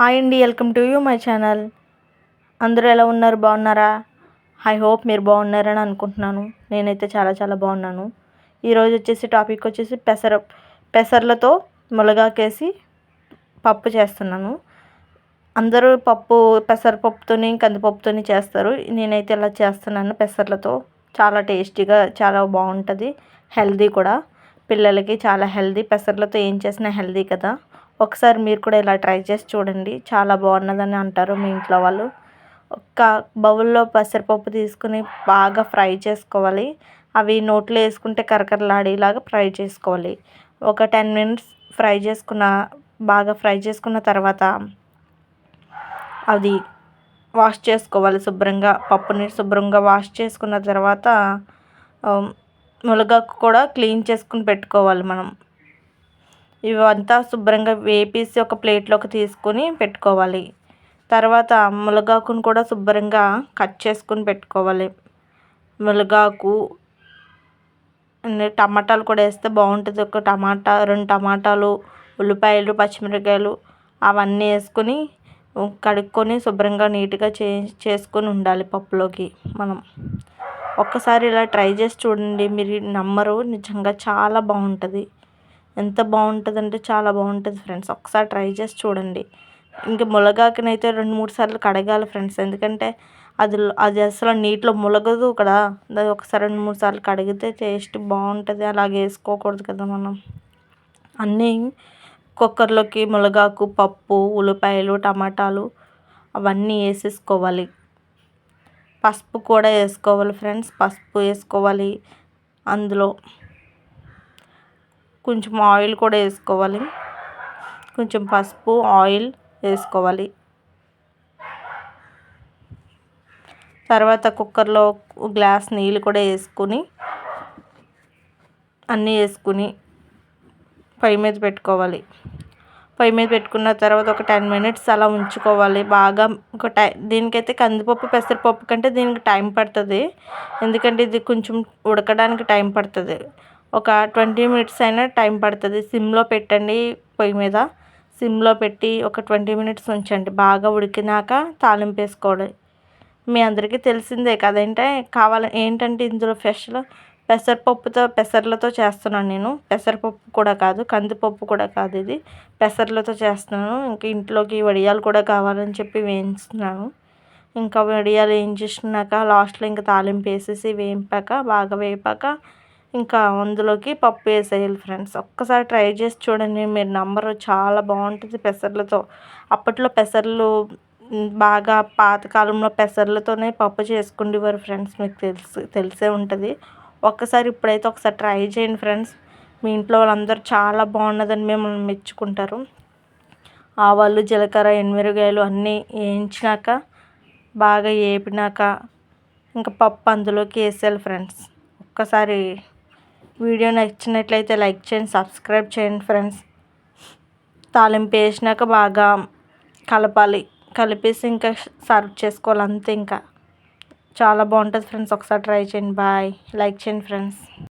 Hi అండి welcome to you my channel. అందరూ ఎలా ఉన్నారు? బాగున్నారా? ఐ హోప్ మీరు బాగున్నారని అనుకుంటున్నాను. నేనైతే చాలా చాలా బాగున్నాను. ఈరోజు వచ్చేసి టాపిక్ వచ్చేసి పెసర పెసర్లతో ములగాకేసి పప్పు చేస్తున్నాను. అందరూ పప్పు పెసరపప్పుతోని కందిపప్పుతోని చేస్తారు. నేనైతే ఇలా చేస్తున్నాను పెసర్లతో. చాలా టేస్టీగా చాలా బాగుంటుంది. హెల్దీ కూడా. పిల్లలకి చాలా హెల్దీ పెసర్లతో ఏం చేసినా హెల్దీ కదా. ఒకసారి మీరు కూడా ఇలా ట్రై చేసి చూడండి. చాలా బాగున్నదని అంటారు మీ ఇంట్లో వాళ్ళు. ఒక బౌల్లో పెసరపప్పు తీసుకుని బాగా ఫ్రై చేసుకోవాలి. అవి నోట్లో వేసుకుంటే కరకరలాడేలాగా ఫ్రై చేసుకోవాలి. ఒక టెన్ మినిట్స్ ఫ్రై చేసుకున్న బాగా ఫ్రై చేసుకున్న తర్వాత అది వాష్ చేసుకోవాలి శుభ్రంగా. పప్పుని శుభ్రంగా వాష్ చేసుకున్న తర్వాత మునగాకు కూడా క్లీన్ చేసుకుని పెట్టుకోవాలి మనం. ఇవంతా శుభ్రంగా వేపేసి ఒక ప్లేట్లోకి తీసుకొని పెట్టుకోవాలి. తర్వాత మునగాకును కూడా శుభ్రంగా కట్ చేసుకుని పెట్టుకోవాలి. మునగాకు టమాటాలు కూడా వేస్తే బాగుంటుంది. ఒక టమాటా రెండు టమాటాలు ఉల్లిపాయలు పచ్చిమిరపకాయలు అవన్నీ వేసుకొని కడుక్కొని శుభ్రంగా నీట్గా చే చేసుకొని ఉండాలి పప్పులోకి మనం. ఒక్కసారి ఇలా ట్రై చేసి చూడండి. మీరు నమ్మరు. నిజంగా చాలా బాగుంటుంది. ఎంత బాగుంటుంది అంటే చాలా బాగుంటుంది ఫ్రెండ్స్. ఒకసారి ట్రై చేసి చూడండి. ఇంకా మునగాకునైతే రెండు మూడు సార్లు కడగాలి ఫ్రెండ్స్. ఎందుకంటే అది అది అసలు నీటిలో మునగదు కదా. అది ఒకసారి రెండు మూడు సార్లు కడిగితే టేస్ట్ బాగుంటుంది. అలాగే వేసుకోకూడదు కదా మనం. అన్నీ కుక్కర్లోకి మునగాకు పప్పు ఉల్లిపాయలు టమాటాలు అవన్నీ వేసేసుకోవాలి. పసుపు కూడా వేసుకోవాలి ఫ్రెండ్స్. పసుపు వేసుకోవాలి అందులో. కొంచెం ఆయిల్ కూడా వేసుకోవాలి. కొంచెం పసుపు ఆయిల్ వేసుకోవాలి. తర్వాత కుక్కర్లో గ్లాస్ నీళ్ళు కూడా వేసుకొని అన్నీ వేసుకుని పై మీద పెట్టుకోవాలి. పొయ్యి మీద పెట్టుకున్న తర్వాత ఒక టెన్ మినిట్స్ అలా ఉంచుకోవాలి. బాగా ఒక టై దీనికైతే కందిపప్పు పెసరపప్పు కంటే దీనికి టైం పడుతుంది. ఎందుకంటే ఇది కొంచెం ఉడకడానికి టైం పడుతుంది. ఒక ట్వంటీ మినిట్స్ అయినా టైం పడుతుంది. సిమ్లో పెట్టండి పొయ్యి మీద. సిమ్లో పెట్టి ఒక ట్వంటీ మినిట్స్ ఉంచండి. బాగా ఉడికినాక తాలింపు వేసుకోవడం. మీ అందరికీ తెలిసిందే కదంటే కావాలి ఏంటంటే ఇందులో స్పెషల్ పెసరపప్పుతో పెసర్లతో చేస్తున్నాను నేను. పెసరపప్పు కూడా కాదు కందిపప్పు కూడా కాదు ఇది. పెసర్లతో చేస్తున్నాను. ఇంకా ఇంట్లోకి వడియాలు కూడా కావాలని చెప్పి వేయించుతున్నాను ఇంకా వడియాలు వేయించేసినాక లాస్ట్లో ఇంకా తాలింపు వేసేసి వేయింపాక బాగా వేపాక ఇంకా అందులోకి పప్పు వేసేయాలి ఫ్రెండ్స్. ఒక్కసారి ట్రై చేసి చూడండి మీరు నంబరు చాలా బాగుంటుంది పెసర్లతో. అప్పట్లో పెసర్లు బాగా పాతకాలంలో పెసర్లతోనే పప్పు చేసుకునేవారు ఫ్రెండ్స్ మీకు తెలుసు తెలిసే ఉంటుంది. ఒక్కసారి ఇప్పుడైతే ఒకసారి ట్రై చేయండి ఫ్రెండ్స్. మీ ఇంట్లో వాళ్ళందరూ చాలా బాగున్నదని మిమ్మల్ని మెచ్చుకుంటారు. ఆవాలు జీలకర్ర ఎనిమిరగాయలు అన్నీ వేయించినాక బాగా వేపినాక ఇంకా పప్పు అందులోకి వేసేయాలి ఫ్రెండ్స్. ఒక్కసారి వీడియో నచ్చినట్లయితే లైక్ చేయండి సబ్స్క్రైబ్ చేయండి ఫ్రెండ్స్. తాలింపు వేసినాక బాగా కలపాలి. కలిపేసి ఇంకా సర్వ్ చేసుకోవాలి అంతే ఇంకా. చాలా బాగుంటుంది ఫ్రెండ్స్ ఒకసారి ట్రై చేయండి. బాయ్ లైక్ చేయండి ఫ్రెండ్స్